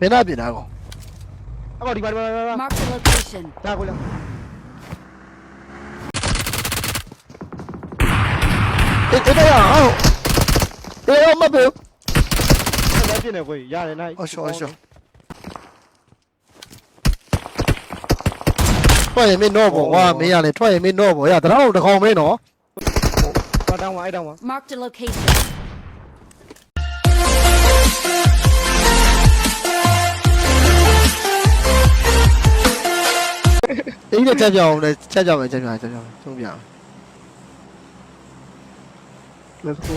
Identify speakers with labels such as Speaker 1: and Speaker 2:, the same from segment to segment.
Speaker 1: ဘယ်နာပြင်တာကော
Speaker 2: အကောဒီပါဒီပါဒီပါ
Speaker 3: Mark the location.
Speaker 2: ဒါကိုလာ
Speaker 1: အေးအေးတော့အောင်အေးအောင်မပြော
Speaker 2: အဲ့ပြင်းနေကိုရတယ်နိုင်
Speaker 1: အရှော့အရှော့ထွက်ရင်မင်းတော့ပေါ့ကွာမင်းရလေထွက်ရင်မင်းတော့ပေါ့ရတရောတကောင်မင်းနော်
Speaker 2: ပါတောင်းပါအဲ့တောင်းပါ
Speaker 3: Mark the location.
Speaker 1: အေးနဲ့ချက်ကြအောင်လေချက်ကြမယ်ချက်ကြမယ်ချက်ကြမယ်သုံးပြအောင်
Speaker 2: let's go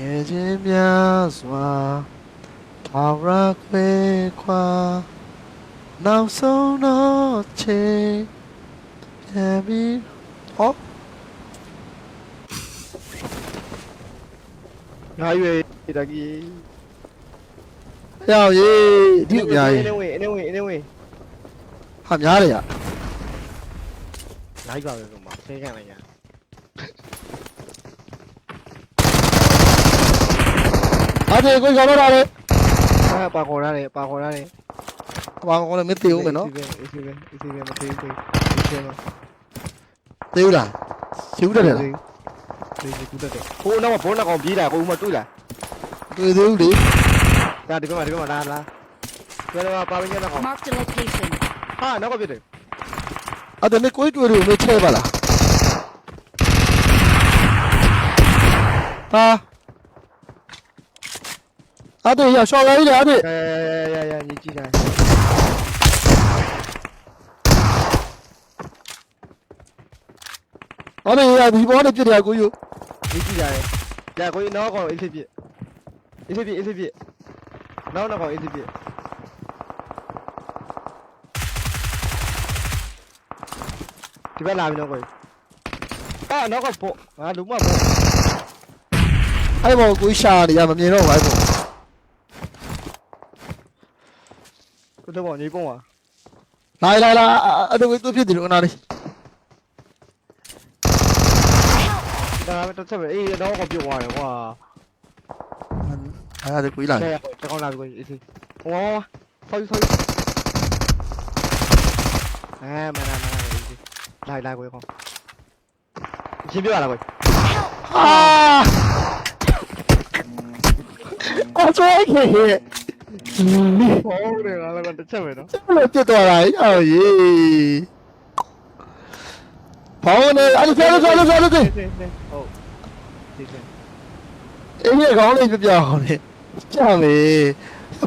Speaker 1: ရေချင်းများစွာထာဝရခွေခွာနောက်ဆုံးတော့ချိန်ပြန်ပြီးဟော
Speaker 2: ငါရွေတကီ
Speaker 1: ရောက်ရေးဒီအများကြီး
Speaker 2: နေဝင်နေဝင်နေဝင်
Speaker 1: ဟာများတယ်ရ
Speaker 2: လိုက်ပါပဲဆိုမှာဆဲခံလိုက်ရ
Speaker 1: အဲ့ဒီကိုကြောက်တော့လေ
Speaker 2: အာပါခေါ်ရတယ်ပါခေါ်ရတယ်
Speaker 1: ဘာကောလဲမသိဘူး
Speaker 2: သိဘူးအေးစီမ
Speaker 1: သိဘူးလားသိဘူးတယ်လား
Speaker 2: ဒီဒီကူတက်တယ်ဟိုနောက်မှာဘောနောက်ကောင်ပြေးတာကိုဦးမတွေ့လား
Speaker 1: တွေ့သေးဘူးလေ
Speaker 2: ဒါဒီဘက်မှာဒီဘက်မှာလာလာကျွဲတော့ပါပင်းကျနောက်ကောင်
Speaker 3: Mark the location.
Speaker 2: ဟာနောက်ကပြစ်တယ်
Speaker 1: အဲ့ဒါနဲ့ကိုတွေ့တယ်မချဲပါလားဟာအဲ့ဒါရရှော့လိုက်လေအဲ့ဒါ
Speaker 2: ရရရရညီကြည့်တာ
Speaker 1: အဲ့ဒါရဒီဘောနဲ့ပြစ်တယ်ကိုယူ
Speaker 2: ညီကြည့်တာရကိုနောက်ကောင်အေးစီပြစ်အေးစီပြစ်အေးစီပြစ်နောက်နောက်ကောင်အေးစီပြစ်ဒီဘက်လာပြီနော်ကိုအာနောက်ကပေါ့ငါလူမပေါ့
Speaker 1: အဲ့ဘောကိုရှာနေရမမြင်တော့ဘူးအဲ့ဘော
Speaker 2: ကိုတော့ပေါ့ညီပုံပါ
Speaker 1: လာလာလာအဲ့ဒါကိုသူဖြစ်တယ်လို့နားလေး
Speaker 2: ဒါပဲ တစ်ချက်ပဲအေးတော့ကောင်ပြုတ်သွားတယ်ကွာ
Speaker 1: အဲ့ဒါကိုလာ
Speaker 2: ဆဲတကောင်လာပြီကိုအေးစီဟောဆောက်ဆောက်အဲမနာမနာအေးစီလိုက်လိုက်ကိုကောင်ရှင်းပြရလားကို
Speaker 1: အာအဲ့ဆိုရင်ဟဲ့
Speaker 2: ဟုတ်တယ်ငါလည်းတစ်ချက်ပဲနော်
Speaker 1: ဘယ်ပြစ်သွားတာလဲအော်ရေဘောင်းနေအဲ့ဒါဆက်လို့ဆက်လို့ဆက်လို့
Speaker 2: ဟုတ် ဒီက
Speaker 1: အေးရကောင်းလေးပြပြအောင်လေကြာမေ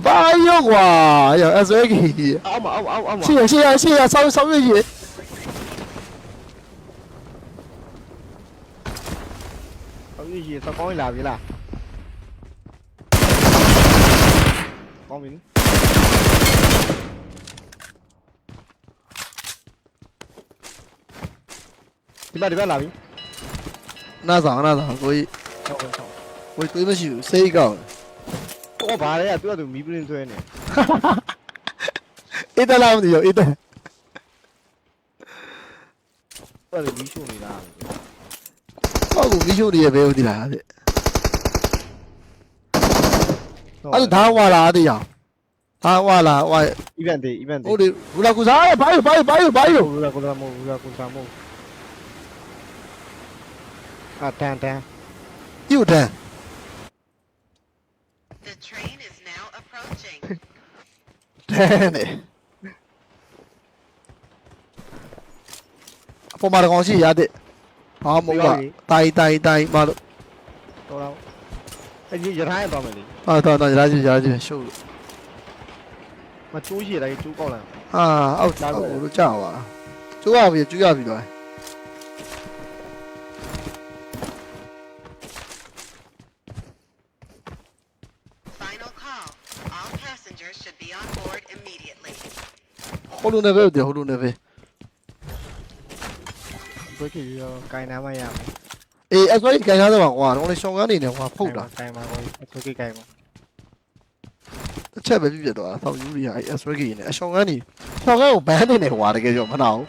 Speaker 1: ဘာရောကွာရောအစွဲကြီး
Speaker 2: အောက်မအောက်အောက်အောက်မ
Speaker 1: ရှေ့ရရှေ့ရရှေ့ရဆောင်းဆောင်းရည်
Speaker 2: အောက်ကြီးရေစကောင်းလာပြီလားကောင်းပြီဒီဘက်ဒီဘက်လာပြီ
Speaker 1: နားဆောင်နားဆောင်ကိုကြီး
Speaker 2: ဟုတ်ကဲ့ဟုတ်
Speaker 1: ကိုတွေးမရှိဘူးစိတ်ကောင်း
Speaker 2: တော့ဘာလဲသူကသူမီးပရင်ဆွဲနေ
Speaker 1: အေးတလားမသိရောအေးတ
Speaker 2: သူကသူမီးရှို့နေတာ
Speaker 1: ဟောကိုမီးရှို့နေရပဲဦးဒီလားတဲ့အဲ့ဒါဝါလာတဲ့ရောဒါဝါလာဝါ
Speaker 2: event day event day
Speaker 1: ဟိုဒီဘူလာကူစားဘာလို့ဘာလို့ဘာလို့ဘာလို့
Speaker 2: ဘူးလားကိုလာမို့ဘူး လားကိုစားမို့အာတန်တန်
Speaker 1: ပြုတ်တယ်
Speaker 4: The train is now approaching.
Speaker 1: တဲ့နေအပေါ်မှာကောင်ရှိရတဲ့ဟာမဟုတ်ပါတိုင်တိုင်တိုင်မလို့
Speaker 2: တော့တော့အဲ့ဒီရထားရသွားမယ်လေ
Speaker 1: ဟာတော့တော့ရာကြီးရာကြီးရှုပ်လို့
Speaker 2: မကျိုးရှိတယ်ကျိုးကောက်လာ
Speaker 1: ဟိုလိုနေပဲတဲ့ဟိုလိုနေပဲ
Speaker 2: ဘယ်ကြီးရောကိုင်နာမရမယ်
Speaker 1: အေးအဲ့ဆိုရင်ကန်ထားတော့ကွာတော့လေရှောင်းကန်းနေနေကွာဖုတ်တာ
Speaker 2: ကိုင်မှာကိုသူကိကိုင်မှာ
Speaker 1: တစ်ချက်ပဲပြပြတော့ဆောက်ယူရီအဲ့အဆွဲကြီးနေအရှောင်းကန်းနေရှောင်းကန်းကိုဘန်းနေနေကွာတကယ်ကြောမနာဘူး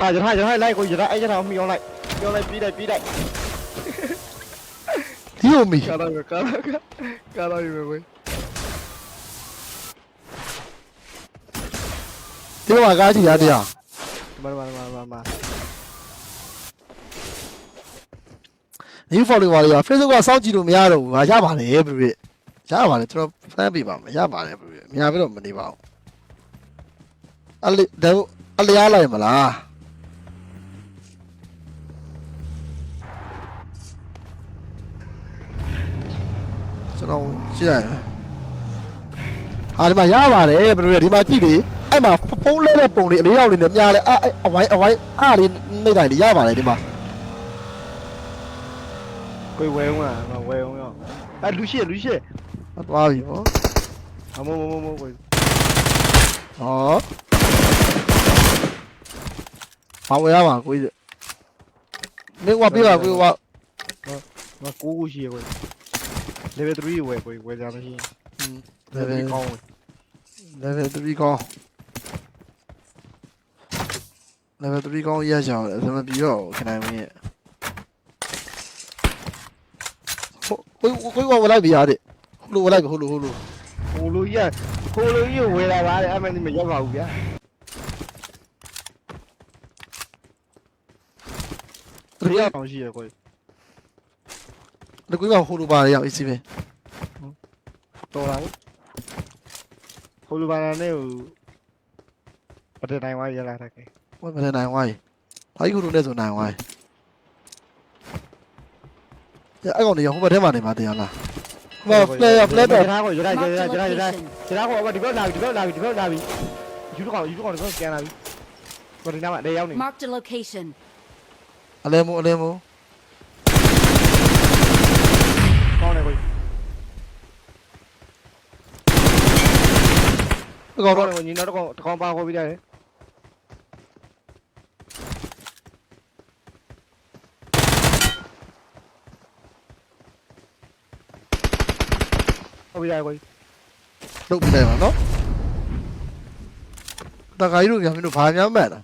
Speaker 2: အာရထားရထားလိုက်ကိုရထားအဲ့ရထားမှီအောင်လိုက်ပြောင်းလိုက်ပြီးလိုက်ပြီးလိုက်
Speaker 1: ဒီလိုမီ
Speaker 2: ကာတော့ကာတော့ကာတော့ရေကို
Speaker 1: ဒီမှာကားကြည့်ရတရား
Speaker 2: မမမမမ
Speaker 1: new follower တွေက Facebook ကစောင့်ကြည့်လို့မရတော့ဘူး။ဟာရပါတယ်ဘယ်လိုရရပါတယ်ကျွန်တော်ဖမ်းပေးပါမယ်ရပါတယ်ဘယ်လိုများပြီးတော့မနေပါဘူး။အလေဒါအလျားလိုက်မလားကျွန်တော်ကြည့်ရတယ်။ဟာဒီမှာရပါတယ်ဘယ်လိုလဲဒီမှာကြည့်လေ အဲ့မှာဖုန်းလဲတဲ့ပုံလေးအလေးရောက်လေးနဲ့များလဲအအဝိုင်းအဝိုင်းအားလေးနှိမ့်တိုင်းလေးရပါတယ်ဒီမှာ
Speaker 2: ကိုဝဲဦးမှာဝဲဦးရောအဲ့လူရှိလူရှိ
Speaker 1: သွားပြီဗော
Speaker 2: အမမမမကို
Speaker 1: ဟောဘာဝယ်ရမှာကိုကြီးမင်းကပြပါကိုက
Speaker 2: မကိုကိုရှိကို level 3ဝဲကိုဝဲကြမရှိ level 3ကောင်း
Speaker 1: level 3ကောင်း level 3ကောင်းရကြအောင်အစမပြီးတော့ခဏမင်းရဲ့ကိုကိုကိုဝလိုက်ပြရတဲ့ဟိုလိုဝလိုက်ဟိုလိုဟိုလို
Speaker 2: ဟိုလိုကြီးဟိုလိုကြီးဝဲလာပါတယ်အမှန်တည်းမရောက်ပါဘူးဗျာ
Speaker 1: တကူ
Speaker 2: ဘယ်အောင်ရှိရကို
Speaker 1: တကူကဟိုလိုပါရအောင်အစီပဲ
Speaker 2: တော်လာဟိုလိုပါနဲ့ဟိုပတဲ့တိုင်းဝါရလာတာကဲ
Speaker 1: ဝယ်မနေနိုင်ဝိုင်းဘာကြီးဟိုလိုနဲ့ဆိုနိုင်ဝိုင်းအဲ့ကောင်နေဟိုဘက်ထဲမှာနေမှာတရားလားဟို player player
Speaker 2: ရထားကိုရထားရ
Speaker 3: Marked
Speaker 2: ထား
Speaker 3: a
Speaker 2: ရထားရထား
Speaker 3: location.
Speaker 2: ကျတော့ဟိုဒီဘက်လာပြီဒီဘက်လာပြီဒီဘက်လာပြီယူတော့ယူတော့တော့ကန်လာပြီဘာဒီနာမလေးရောက်နေ
Speaker 3: Marked a location.
Speaker 1: အလဲမို့အလဲမို့
Speaker 2: ကောင်းတယ်ကို
Speaker 1: ဒီကောင်
Speaker 2: ကော
Speaker 1: တော့
Speaker 2: င်းတ ယ်ကိုညီတော့ကောင်းကောင်းပါခေါ်ပြီးတယ်ဟုတ်ပြီကို
Speaker 1: လုတ်ပြလိုက်ပါနော်တခါကြီးတို့ညာမင်းတို့ဘာများမှတ်တာ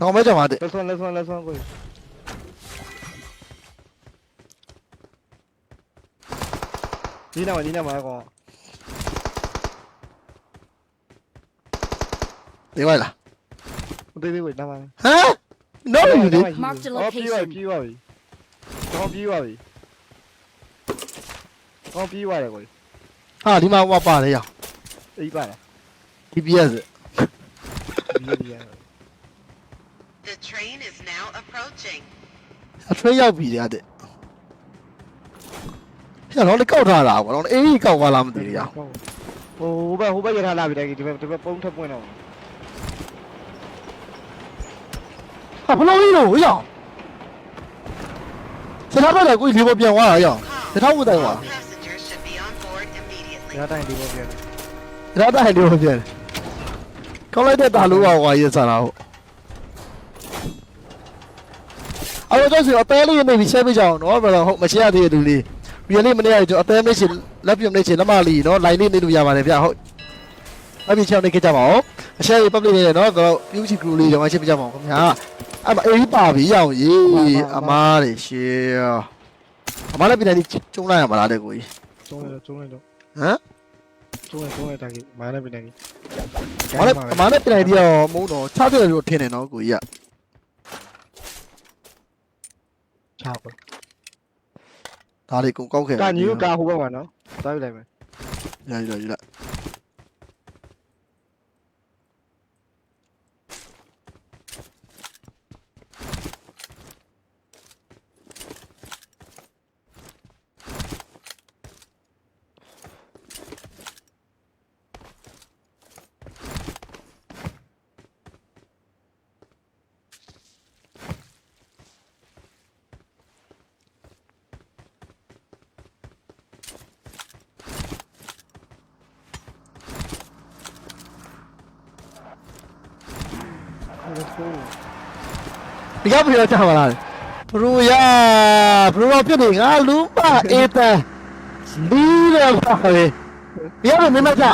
Speaker 1: တော့မဲကြမှာတဲ့
Speaker 2: လက်ဆွမ်းလက်ဆွမ်းလက်ဆွမ်းကိုဒီနာမဒီနာမကော
Speaker 1: ဒီလိုက်လား
Speaker 2: တေးသေးကိုနာမ
Speaker 1: ဟမ်နော်ယူဒီ
Speaker 3: Marked a
Speaker 2: အော်ပြီးပါ
Speaker 3: location.
Speaker 2: ပြီးပါပြီကောင်းပြီးပါပြီကောင်းပြီးပါတယ်ကို
Speaker 1: ဟာဒီမှာဟောပါတယ်ရ
Speaker 2: အေးပါလား
Speaker 1: DPS
Speaker 2: ဒီဒီရ
Speaker 4: The train is now approaching.
Speaker 1: အထွေးရောက်ပြီတဲ့တဲ့ဟဲ့တော့လေကောက်ထားတာကွာတော့အေးကောက်သွားလားမသိဘူးရ
Speaker 2: ဟိုဟိုဘက်ဟိုဘက်ရထားလာပြီတဲ့ဒီဘက်ဒီဘက်ပုံထပ်ပွင့်တော့
Speaker 1: ဟာဘလို့ကြီးတော့ရအောင်စတာတော့ကိုကြီးဒီဘပြန်သွားတာရအောင်
Speaker 4: Call.
Speaker 1: တထောက်ဝင်တိုင်သွား
Speaker 2: ရတိုင်းဒီဘက်ပြန်
Speaker 1: တထောက်တိုင်ဒီဘပြန်ကောက်လိုက်တဲ့တာလို့ကွာရေးစားတာဟုတ်အဲ့တော့ဆိုအသေးလေးနေပြီးဆဲပေးကြအောင်နော်ဘယ်တော့ဟုတ်မချရသေးတဲ့လူလေး really မနေရကျွန်တော်အသေးလေးချင်လက်ပြုံလေးချင်လက်မလေးနော် line လေးနေလို့ရပါတယ်ဗျဟုတ်အပြည့်ချောင်းနေကြပါဦးအရှယ် public လေးနော်ကတော့ beauty crew လေးတော့အချင်းပြကြပါဦးခင်ဗျာအမအေးပါပြီရအောင်ရေးအမားတွေရှေးအမားလည်းပြန်နေကျုံလိုက်ရမှာလားတဲ့ကိုကြီး
Speaker 2: ကျုံးရကျုံးရတော့
Speaker 1: ဟမ်
Speaker 2: ကျုံးရကျုံးရတာကြီးမာနဲ့ပြန်နေကြီး
Speaker 1: အမားလည်းအမားလည်းပြန်နေပြီးတော့မုန်းတော့6တယ်လို့ထင်တယ်နော်ကိုကြီးက
Speaker 2: ချာပါ
Speaker 1: ဒါလေးကုန်ကောက်ခဲ့
Speaker 2: ကာညူကာဟိုဘက်မှာနော်သွားပြလိုက်မယ်
Speaker 1: ရရရရ ဒီကဘယ်တော့ကြာပါလားဘရူယာဘရူတော့ပြစ်နေငါလူမအေးတန်လီးရပါပဲဘယ်ရမင်းမကြ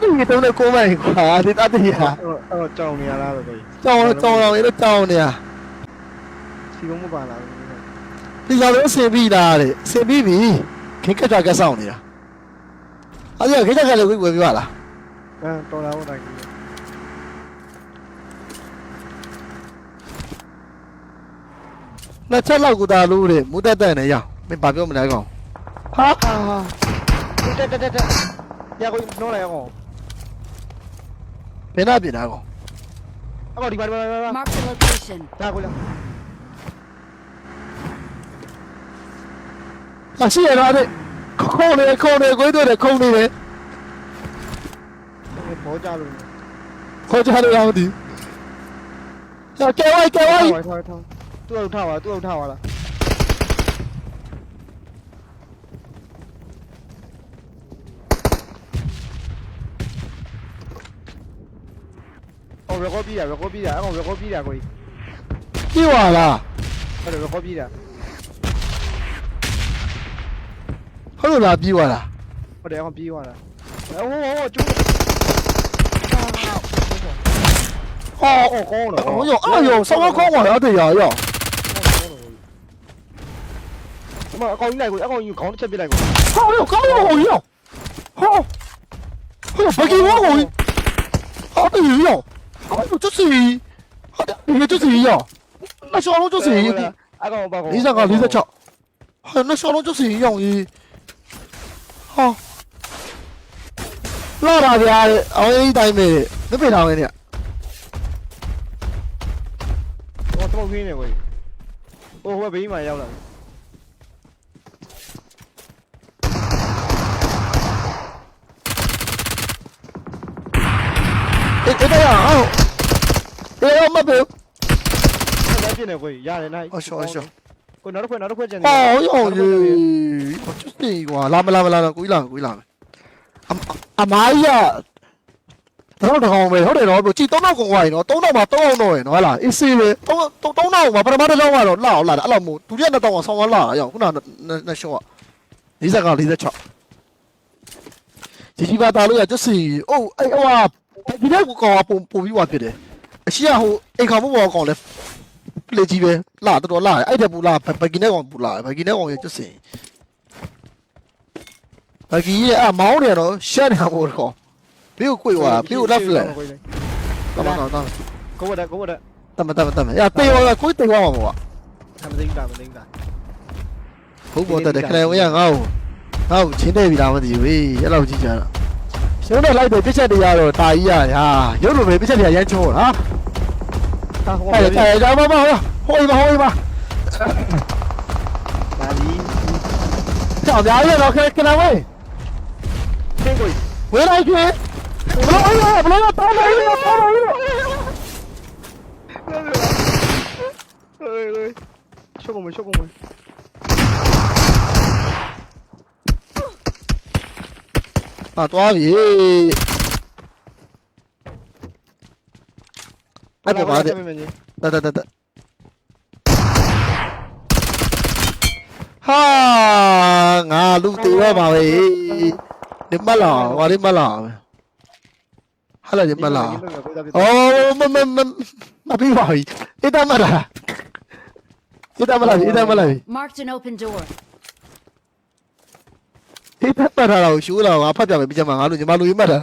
Speaker 1: တူကြီးတုံးနဲ့ကိုမိုင်ကွာဒီတတ်တရ
Speaker 2: အဲ့တော့အဲ့တော့ကြောင်နေရလားပဲကိုကြီး
Speaker 1: ကြောင်ကြောင်အောင်လည်းကြောင်နေရ
Speaker 2: စီကုန်းမပါလား
Speaker 1: ဒီကြောင်လို့အစင်ပြီးတာတဲ့အစင်ပြီးပြီခင်ကကြကဆောင်းနေတာအဲ့ဒါခင်ကကြလည်းဝယ်ပြပါလား
Speaker 2: အဲတော်လာဟုတ်တာကြီး
Speaker 1: နှစ်ချက်လောက်ကိုသာလို့တဲ့မူတက်တက်နေရအောင်မင်းဘာပြောမလဲကောင်ဟာ
Speaker 2: ဟာတက်တက်တက်တက်ရကိုနှောလိုက်အောင်
Speaker 1: ဘယ်နာပြင်တာကောင်
Speaker 2: အော်ဒီမှာဒီမှာဒီမှာ
Speaker 3: Marked a location.
Speaker 2: ဒါကိုလာ
Speaker 1: ဟာရှိရတော့တဲ့ခုံနေခုံနေကိုတွေ့တယ်ခုံနေတယ်
Speaker 2: ဘောကြလို့
Speaker 1: ခေါ်ကြလို့ရမသိဘူးကဲဝိုက်ကဲဝိုက်
Speaker 2: ထောက်ထောက် ထောက်သူ့အောင်ထားပါသူ့အောင်ထားပါလားအော်ရကောပြီးတာရကောပြီးတာအဲ့ကောင်ရကောပြီးတာကိုကြီး
Speaker 1: ပြေးသွားလား
Speaker 2: အဲ့ဒါရကောပြီးတာ
Speaker 1: ဟုတ်လို့လားပြေးသွားလား
Speaker 2: ဟုတ်တယ်အဲ့ကောင်ပြီးသွားတာဟိုဟိုဟိုကျိုး
Speaker 1: ဟော
Speaker 2: အော်ကောင်းတော့
Speaker 1: ဟိုရောအဲ့ရောဆောင်းခေါင်းပါလားတဲ့ရရော
Speaker 2: အ မအကောင်ကြီးလိုက်ကိုအကောင်ကြီးကိုခေါင်းတစ်ချက်ပြစ်လိုက်ကို
Speaker 1: 好哟，搞我好哟，好，哎呀，不给我我，好的哟，哎呦，就是，好的，你们就是哟，那小龙就是，你
Speaker 2: အကောင်ပါကောင်
Speaker 1: 这个，你这瞧，哎呀，那小龙就是哟，咦，好，那大家，哎，大妹，你别打我呢，
Speaker 2: ဟောတော့ခင်းနေကိုဟိုဟိုဘေးမှာရောက်လာ
Speaker 1: ပြီ အေးတော့အောင်အေးအောင်မပြေ
Speaker 2: အဲ့ပြနေကိုရတယ်နိုင်
Speaker 1: အရှောအရှော
Speaker 2: ကိုနောက်တစ်ခွက်နောက်တစ်ခွက်ကျန်နေ
Speaker 1: 哦哟耶，我就是哇，拉没拉没拉没，鬼拉鬼拉没。阿阿妈呀，တော့တော့ကောင်းပဲဟုတ်တယ်နော်ကြည်သုံးတော့ကုန်သွားရင်နော်သုံးတော့မှသုံးအောင်တော့ရင်နော်ဟလာအေးစေးပဲသုံးသုံးတော့မှပထမတစ်ကြောင်းကတော့လှအောင်လှတာအဲ့လိုမို့ဒုတိယနှစ်တော့ဆောင်းသွားလှတာရောခုနနှစ်ရှော့40က46ဒီကြီးပါတာလို့ရကျစီအိုးအဲ့ဟိုဟာ ဒီတဲ့ကိုကောင်ပုံပုံပြီးွားဖြစ်တယ်အရှိရဟိုအိမ်ခေါမှုဘောကောင်လဲပလေကြီးပဲလှတော်တော်လှအဲ့တဲ့ပူလှဘဂီနဲ့ကောင်ပူလှဘဂီနဲ့ကောင်ရကျစီဘဂီရဲ့အမောင်းတယ်နော်ရှက်နေမှာပေါ့ကောင်ဘေးကိုကိုွာဘေးကိုလက်ဖလက်တမန်တော်တော်
Speaker 2: ကိုဝတ်ကိုဝတ်
Speaker 1: တမန်တမန်တမန်ရတေရောကိုတေရောမှာပေါ့
Speaker 2: မသိတာမသိတာ
Speaker 1: ဟုတ်ပေါ်တဲ့ခလဲဝရငါ့ကိုငါ့ကိုချင်းနေပြီလားမသိဘူးအဲ့လောက်ကြီးကြတော့ ရှင်တို့လိုက်တယ်ပြစ်ချက်တွေရတော့တာကြီးရဟာရုပ်လိုပဲပြစ်ချက်တွေရမ်းချောဟာ
Speaker 2: တာဟို
Speaker 1: အဲ့ဒါကြာမမဟိုမဟိုမ
Speaker 2: ဒါလီ
Speaker 1: ကြောင်များရတော့ခက်ခဏဝေး
Speaker 2: သင်ကို
Speaker 1: ဝေးလိုက်ချင်းဘလို့ရဘလို့ရတောင်းလိုက်ရတောင်းလိုက်ရ
Speaker 2: อ่ะตั้วพี่ไอ้บ่มาเด้
Speaker 1: ตะตะตะตะဟာငါလူတေတော့ပါပဲဒီမလာဝါဒီမလာဟာလာဒီမလာအော်မမမမပြီးပါပြီအစ်တမလာအစ်တမလာအစ်တမလာ
Speaker 3: marked an open door
Speaker 1: ဟေးဖက်ပတ်ထားတာကိုရှိုးလာငါဖတ်ပြမယ်ပြချက်မှာငါတို့ညီမလူကြီးမှတ်တာ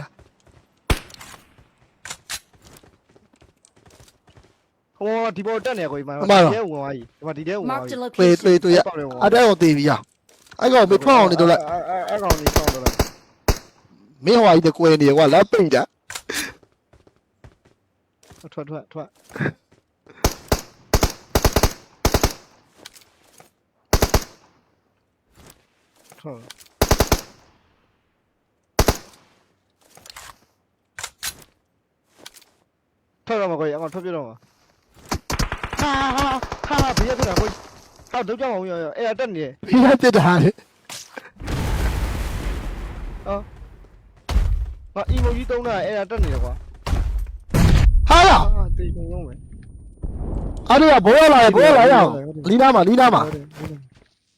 Speaker 2: ဟိုဒီပေါ်တက်နေကိုကြီးမှာဒီထဲဝင်သွားကြီးဒီမှာဒီထဲဝင်သွား
Speaker 3: ကြီး
Speaker 2: တွေ့
Speaker 3: တွေ့
Speaker 1: တွေ့
Speaker 3: ရ
Speaker 1: အတက်အောင်တေးပြီရအဲ့ကောင်မေးဖောက်အောင်နေတော့လိုက်
Speaker 2: အဲ့အဲ့ကောင်ကြီးဖောက်တော့လိုက်
Speaker 1: မင်းဟိုအကြီးတကွဲနေကွာလက်ပိတ်တာ
Speaker 2: ထွက်ထွက်ထွက်ထွက် ထွက်တော့မကိုအကောင်ထွက်ပြတော့မှာဟာဟာဟာဘေးရထွက်တာကိုဟာတော့ကြောက်အောင်ရရအဲ့တက်နေ
Speaker 1: ဖိရတက်တာလေ
Speaker 2: ဟာအီမိုကြီးတုံးတာအဲ့တက်နေတယ်ကွာ
Speaker 1: ဟာလား
Speaker 2: ဟာတေကုန်လုံးပဲ
Speaker 1: အားရဘောရလာဘောရလာရအောင်လီနာမှာလီနာမှာ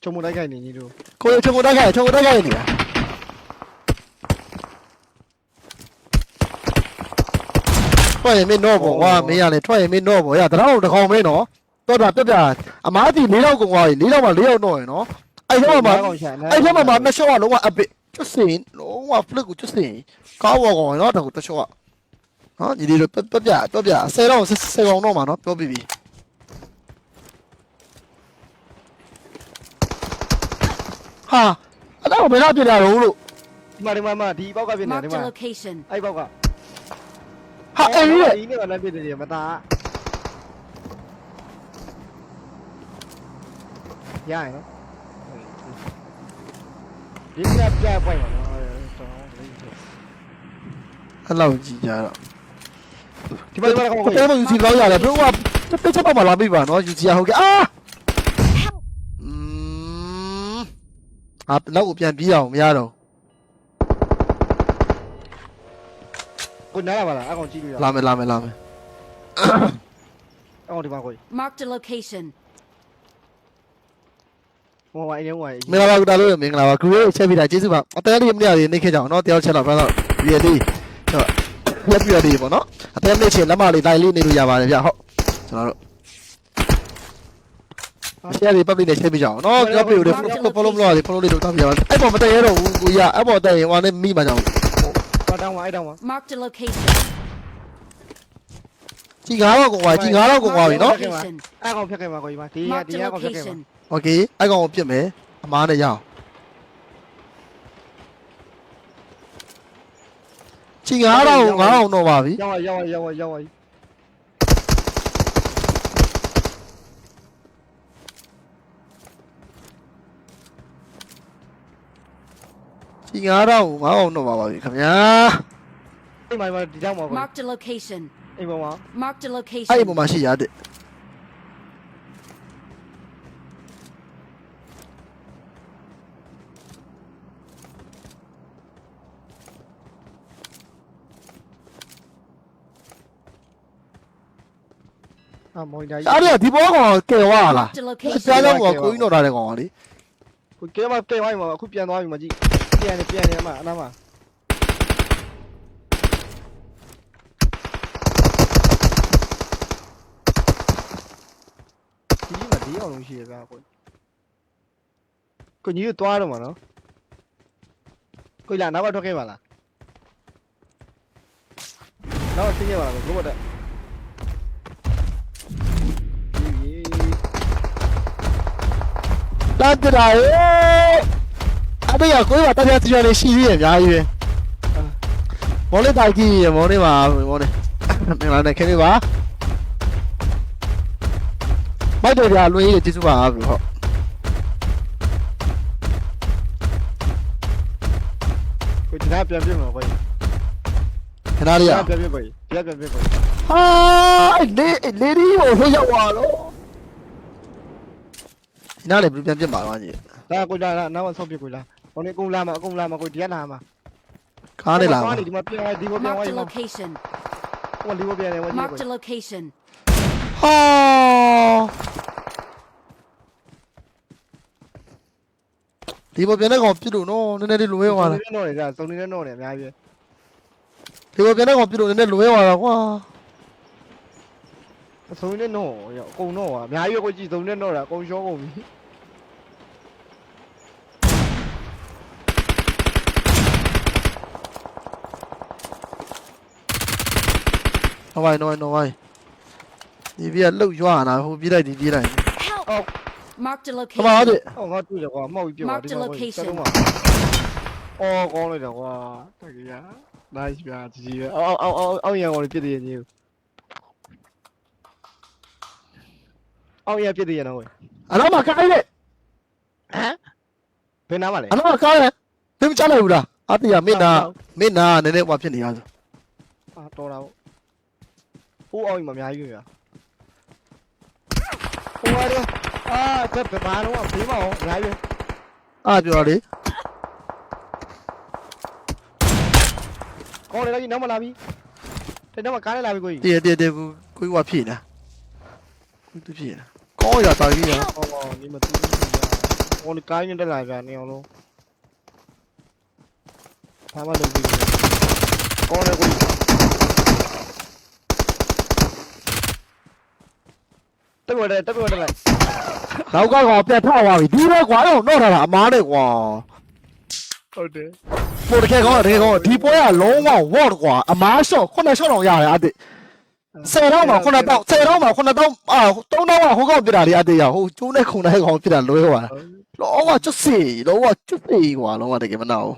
Speaker 2: ချုံမတိုက်ခိုက်နေကြီးတို့
Speaker 1: ကိုချုံကိုတက်ခိုင်ချုံကိုတက်ခိုင်နေတာ ထွက်ရင်မင်းတော့ပေါ့ကွာမင်းရလေထွက်ရင်မင်းတော့ပေါ့ရတရောတကောင်မင်းနော်တော့တာတက်တာအမားတီ၄လောက်ကုန်သွားပြီ၄လောက်မှ၄ယောက်တော့ရင်နော်အဲ့တော့မှ
Speaker 2: ကောင်ရှာ
Speaker 1: အဲ့ထက်မှာနှစ်ရှော့ကလုံးဝအပစ်ကျွတ်စင်လုံးဝ flip ကိုကျွတ်စင်ကောင်းပေါ်ကောင်နော်တကူတစ်ရှော့ကနော်ညီလေးတို့ပြပြပြပြဆယ်တော့ဆယ်ကောင်တော့မှာနော်ပြောပြပြီဟာအဲ့တော့ဘယ်တော့ပြလာတော့လို့
Speaker 2: ဒီမှာဒီမှာဒီပေါက်ကပြနေဒီ
Speaker 3: Marked
Speaker 2: မှာ
Speaker 3: a location.
Speaker 2: အဲ့ပေါက်က
Speaker 1: ဟာအဲ့ဒီ
Speaker 2: ဒီနေ့ကလည်းပြနေတယ်မသားရရင်နော်ဒီကပြပွင့်ပါနော်
Speaker 1: အဲ့လောက်ကြည့်ကြတော့
Speaker 2: ဒီမှာဒီမှာကောင်
Speaker 1: ကိုတဲမယူစီလောက်ရတယ်ဘယ်တော့မှတစ်ချက်တော့မလာပြီပါနော်ယူစီဟုတ်ကဲ့အာอืมအာနောက်ကိုပြန်ပြေးအောင်မရတော့
Speaker 2: ကိုနားလာပါလားအကောင်ကြည့်လို့ရ
Speaker 1: လာမယ်လာမယ်လာမယ်
Speaker 2: အကောင်ဒီမှာကို
Speaker 3: Marked a location.
Speaker 2: ဟိုမှာအရင်က
Speaker 1: မင်္ဂလာပါကူတာလို့မင်္ဂလာပါကူရဲ့ချက်ပြတာကျေးဇူးပါအတဲလေးမနေ့ကနေနေခဲ့ကြအောင်နော်တယောက်ချက်တော့ဖမ်းတော့ဒီလေးဟုတ်ရက်ပြလေးပေါ့နော်အတဲလေးချင်းလက်မလေးတိုင်းလေးနေလို့ရပါတယ်ဗျဟုတ်ကျွန်တော်တို့ရှယ်လေးပတ်ပြီးနေချက်ပြကြအောင်နော်ကြောက်ပြလို့ follow မလို့ရလေ follow လေးတော့တောင်းပြပါအဲ့ပေါ်မတည့်ရတော့ဘူးကိုရအဲ့ပေါ်တည့်ရင်ဟိုနဲ့မိမှကြောင်
Speaker 2: တော့တောင်းပါအဲ့တောင်းပါ
Speaker 3: Marked a location.
Speaker 1: ကြီး9000ကုန်သွားကြီး9000ကုန်သွားပြီနော်
Speaker 3: Location.
Speaker 2: အဲ့ကောင်ဖြတ်ခဲ့မှာကိုဒီမှာဒီက
Speaker 3: Marked
Speaker 2: ဒီ
Speaker 3: a
Speaker 2: ကကောင်ဖြတ်ခဲ့မှာ
Speaker 3: location.
Speaker 1: โอเคအဲ့ကောင်ကိုပြစ်မယ်အမားနဲ့ရအောင်ကြီး9000 9000တော့ပါပြီ
Speaker 2: ရောက်ရောက်ရောက်ရောက် ရောက်
Speaker 1: ကြီး9000 9000တော့ပါပါပြီခင်ဗျာ
Speaker 2: ဒီမှာဒီတောင်းပါကို
Speaker 3: Marked a location.
Speaker 2: အိမ်ပေါ်မှာ
Speaker 3: Marked a
Speaker 1: အဲ့ဒီ
Speaker 3: location.
Speaker 1: ပုံမှာရှိရတဲ့
Speaker 2: အာမော်ဒါ
Speaker 1: အဲ့ဒါဒီဘောကောင်ကဲဝါလား
Speaker 3: Marked a
Speaker 1: ပြား
Speaker 3: location.
Speaker 1: ကြောင်းကကိုင်းတော့တာတဲ့ကောင်ကလေ
Speaker 2: ကိုကဲမကဲဝိုင်းမှာအခုပြန်သွားပြီမကြည့် ပြန်နေပြန်နေမှာအနားမှာဒီမှာဒီအောင်လုံးရှိရပြကိုကိုကြီးသွားတော့မှာနော်ကိုလာနောက်ထွက်ခဲ့ပါလားနောက်ဆင်းရပါလားကိုဘတ်
Speaker 1: လာပြတာရေ အဲ့ဒါကိုင်းကတပြားတပြားလေးရှိသေးရဲ့အများကြီးပဲမော်လေးတိုင်ကြီးရေမော်လေးပါမော်လေးမင်္ဂလာနဲ့ခင်ဗျာမိုက်တယ်ပြလွေးရေးကျေးဇူးပါဘလို့ဟုတ်
Speaker 2: ကိုဒီနာပြန်ပြမှာကို
Speaker 1: ခဏလေးရ
Speaker 2: ပြန်ပြကိုပြန်ပြန်ပြကို
Speaker 1: ဟာအဲ့လေလေဒီကိုဟိုရောက်သွားတော့ဒီနားလေဘယ်ပြန်ပြစ်မှာတော့ကြီး
Speaker 2: ဒါကိုလာနောက်ဆောက်ပြကိုလာ ဟိုနေအကုန်လာမှာအကုန်လာမှာကိုဒီကလာမှာ
Speaker 1: ကားနေလာပါ
Speaker 2: ဒီမှာပြန်ဒီကိုပြန်ဝို
Speaker 3: Marked
Speaker 2: င်း
Speaker 3: a
Speaker 2: မှာ
Speaker 3: location.
Speaker 2: ဟိုဒီကိုပြန်နေဝိုင်းကို
Speaker 3: Marked a location.
Speaker 1: ဟာဒီဘောပြန်တဲ့ကောင်ပြစ်လို့နော်နည်းနည်းလေးလွဲသွားတာ
Speaker 2: နေတော့နေကြစုံနေတော့နေအများကြီး
Speaker 1: ဒီဘောပြန်တဲ့ကောင်ပြစ်လို့နည်းနည်းလွဲသွားတာကွာ
Speaker 2: စုံနေတော့ရောအကုန်တော့အများကြီးကိုကြည့်စုံနေတော့တာအကုန်ရှောကုန်ပြီ
Speaker 1: နော်ဝိုင်းနော်ဝိုင်းနော်ဝိုင်းဒီပြက်လှုပ်ရွာနာဟိုပြေးလိုက်ဒီပြေးလိုက်
Speaker 3: Help. Marked a
Speaker 1: ခပါတဲ့
Speaker 3: location.
Speaker 2: ဟောငါတွေ့တယ်ကွာမောက်ပြီးပြောဒီမှာအော်ကောင်းလိုက်တော့ကွာတကယ်ရ nice ဗျာကြီးကြီးပဲအော်အော်အော်အော်ရံကောင်ပြစ်တယ်ညင်းအော်ရပြစ်တယ်ရနော်
Speaker 1: အနောက်မှာကားလေ
Speaker 2: ဟမ်ဘယ်နားမှာလဲ
Speaker 1: အနောက်မှာကားလေမင်းမချလိုက်ဘူးလားအတေးရမင်းနာမင်းနာနည်းနည်းဟိုဖြစ်နေရဆို
Speaker 2: အာတော်တာ ဟိုးအောင်ကြီးမအများကြီးပဲဗျာဟိုးရအာတက်ပပါတော့ဘေးမအောင်အများကြီး
Speaker 1: အာပြောလေ
Speaker 2: ကောင်းတယ်ကြီးနောက်မလာပြီတဲ့နောက်မကားနဲ့လာပြီကိုကြီး
Speaker 1: တည်တည်တည်ကိုကိုဟိုဖြည့်နေကိုသူဖြည့်နေကောင်းရတာကြီးရ
Speaker 2: ဟောဒီမတူဘူးဟိုကားနဲ့တက်လာကြနေအောင်လို့ဘာမှလုပ်ပြီးကောင်းတယ်ကိုကြီး တက်ပေါ်တယ်တက်ပေါ်တယ်လိုက်
Speaker 1: နောက်ကကောင်ပြတ်ထသွားပြီဒီဘက်ကွာတော့တော့ထားတာအမားနဲ့ကွာ
Speaker 2: ဟုတ်တယ်
Speaker 1: ပိုတကယ်ကောင်းတယ်တကယ်ကောင်းတယ်ဒီပွဲကလုံးဝ word ကွာအမား shot 9 shot တောင်ရတယ်အတစ်10တော့မှ9တော့10တော့မှ9တော့အာ3တော့မှဟိုကောင်ပြတာလေအတစ်ရဟိုကျိုးနဲ့ခုံတဲ့ကောင်ပြတာလွဲသွားလောကကျွတ်စီလောကကျွတ်စီကွာလောကတကယ်မနာဘူး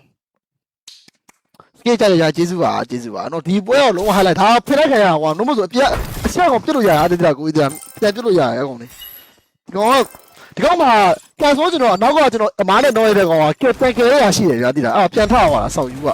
Speaker 1: စကေးကြရကျေးဇူးပါကျေးဇူးပါနော်ဒီပွဲတော့လုံးဝ highlight ဒါဖိလိုက်ခံရကွာလုံးမဆိုအပြက် အချက်ကောင်ပြစ်လို့ရတာအတစ်တကူကြီးပြန်ပြစ်လို့ရတယ်အကောင်လေးဒီကောင်ဒီကောင်မှာကန်ဆိုကျွန်တော်နောက်ကကျွန်တော်အမားနဲ့တော့ရတဲ့ကောင်ကကက်တန်ကယ်ရရှိတယ်ဗျာတိလားအဲ့ပြန်ထသွားတာဆောက်ယူက